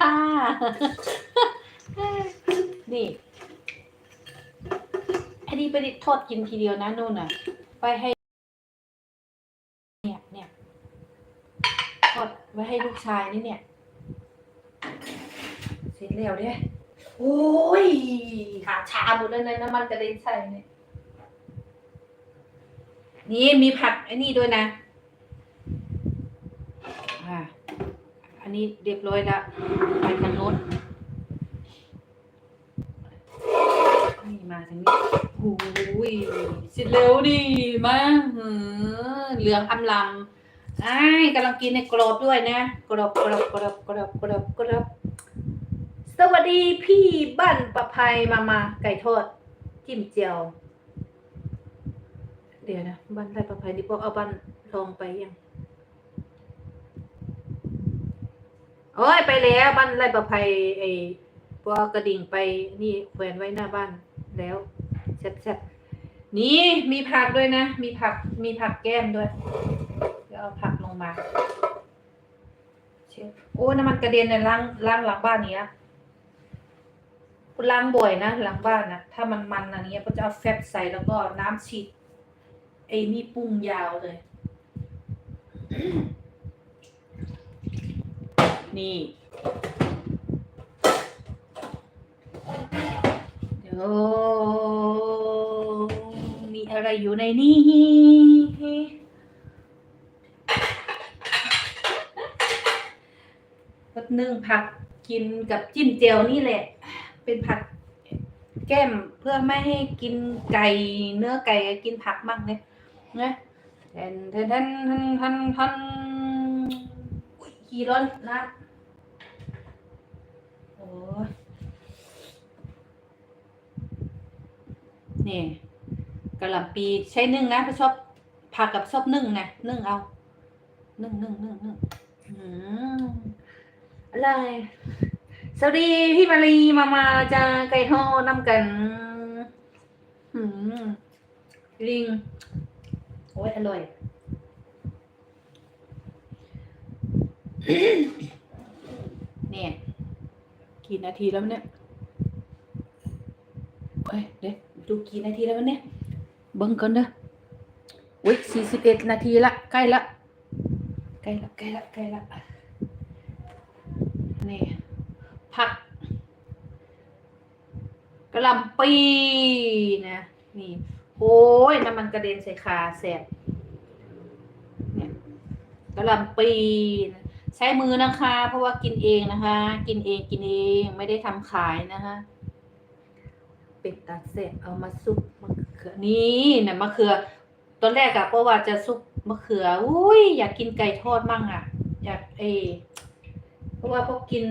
ค่ะ นี่ อันนี้ไปทอดกินทีเดียวนะนู่นน่ะ ไปให้ เนี่ยเนี่ยทอดไว้ให้ลูกชายนี่เนี่ยเสร็จแล้วเด้โอ้ยขาชาหมดเลยนะน้ำมันกระเด็นใส่เนี่ยนี่มีผัดไอ้นี่ด้วยนะอ่า นนี้เรียบร้อยล้วไปทางโน้นนี่มาทางนี้โอ้ยเสร็จเร็วดิมาเออเหลืองอำลำไอ้กำลังกินในกรอบด้วยนะ กรอบกรอบกรอบกรอบกรอบกรอบสวัสดีพี่บ้านประภัยมามาไก่ทอด จิ้มเจียว เดี๋ยวนะบ้านไรประภัยนี่พวกเอาบ้านลองไปยัง โอ้ยไปแล้วบ้านไรประภัยไอ้พวกระดิ่งไปนี่แขวนไว้หน้าบ้านแล้วแซ่บๆนี่มีผักด้วยนะ มีผักมีผักแก้มด้วยเดี๋ยวเอาผักลงมาเชฟโอ้น้ำมันกระเด็นในล้างล้างหลังบ้านเนี้ยล้างบ่อยนะหลังบ้านนะถ้ามันมันอันเนี้ยก็จะเอาแฟบใส่แล้วก็น้ำฉีดไอ้นี่ปรุงยาวเลย นี่เดี๋ยวมีอะไรอยู่ในนี้ก็นึ่งผักกินกับจิ้มเจียวนี่แหละ เป็นผักแก้มเพื่อไม่ให้กินไก่เนื้อไก่กินผักมั่งเนี่ยนะแทนแทนแทนแทนแทนแทนอุ๊ยขี้ร้อนนะ นี่กะหล่ำปีใช้นึ่งนะเพชอบผักกับชอบนึ่งนะนึ่งเอา นึ่งนึ่งนึ่งนึ่งอืมอะไรสวัสดีพี่มารีมามาจะไก่ทอดน้ำกันอืมลิง โอ้ยอร่อย กี่นาทีแล้วเนี่ยเฮ้ยเดี๋ยวดูกี่นาทีแล้วเนี่ยเบิ่งก่อนเด้ออุ้ยสี่สิบเอ็ดนาทีละใกล้ละใกล้ละใกล้ละใกล้ละนี่ผักกระลำปีนะนี่โอ้ยน้ำมันกระเด็นใส่ขาแสบเนี่ยกระลำปีนะ ใช้มือนะคะ เพราะว่ากินเองนะคะ กินเองกินเองไม่ได้ทำขายนะคะ เป็ดตาเสร็จเอามาซุปมะเขือนี่เนี่ยมะเขือตอนแรกอะเพราะว่าจะซุปมะเขืออุ้ยอยากกินไก่ทอดมั่งอะอยากเอเพราะว่าพวกกิน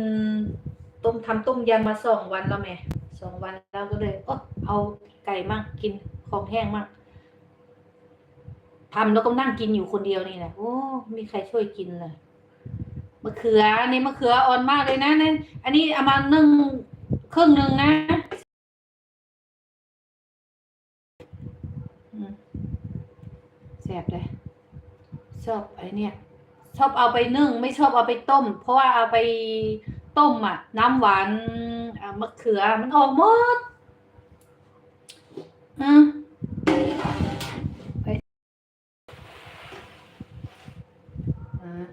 ต้มทำต้มยำมาสองวันแล้วแม่สองวันแล้วก็เลยโอ้เอาไก่มั่งกินของแห้งมั่งทำแล้วก็นั่งกินอยู่คนเดียวนี่แหละโอ้มีใครช่วยกินเลย มะเขืออันนี้มะเขืออ่อนมากเลยนะนี่อันนี้เอามานึ่งครึ่งหนึ่งนะแซ่บเลยชอบไอ้เนี่ยชอบเอาไปนึ่ง ไม่ชอบเอาไปต้ม เพราะว่าเอาไปต้มอะ น้ำหวานมะเขือมันออกหมดอืมไปอ่า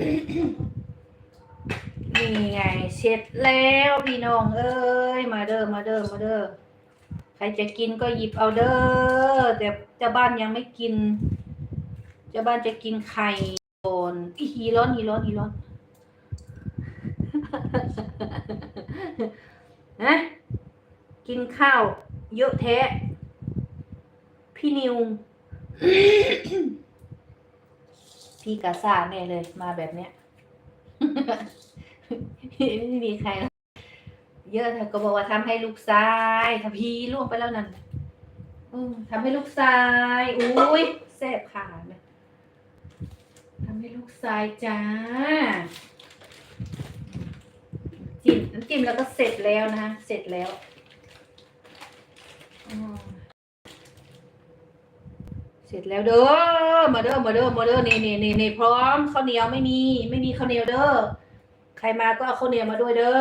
นี่ไงเสร็จแล้วพี่น้องเอ้ยมาเด้อมาเด้อมาเด้อใครจะกินก็หยิบเอาเด้อแต่เจ้าบ้านยังไม่กินเจ้าบ้านจะกินไข่ก่อนอีฮีร้อนฮีร้อนฮีร้อนฮะกินข้าว เยอะแท้พี่นิว พี่กาซาแน่เลยมาแบบเนี้ยไม่มีใคร เยอะเธอก็บอกว่าทำให้ลูกชายถ้าพี่ล่วงไปแล้วนั่นอืมทำให้ลูกชายอุ้ยแสบขาดเลยทำให้ลูกชายจ้า จิ้มน้ำจิ้มแล้วก็เสร็จแล้วนะเสร็จแล้วอืม เสร็จแล้วเด้อมาเด้อมาเด้อมาเด้อนี่นี่นี่นี่พร้อมข้าวเหนียวไม่มี ไม่มีข้าวเหนียวเด้อใครมาก็เอาข้าวเหนียวมาด้วยเด้อ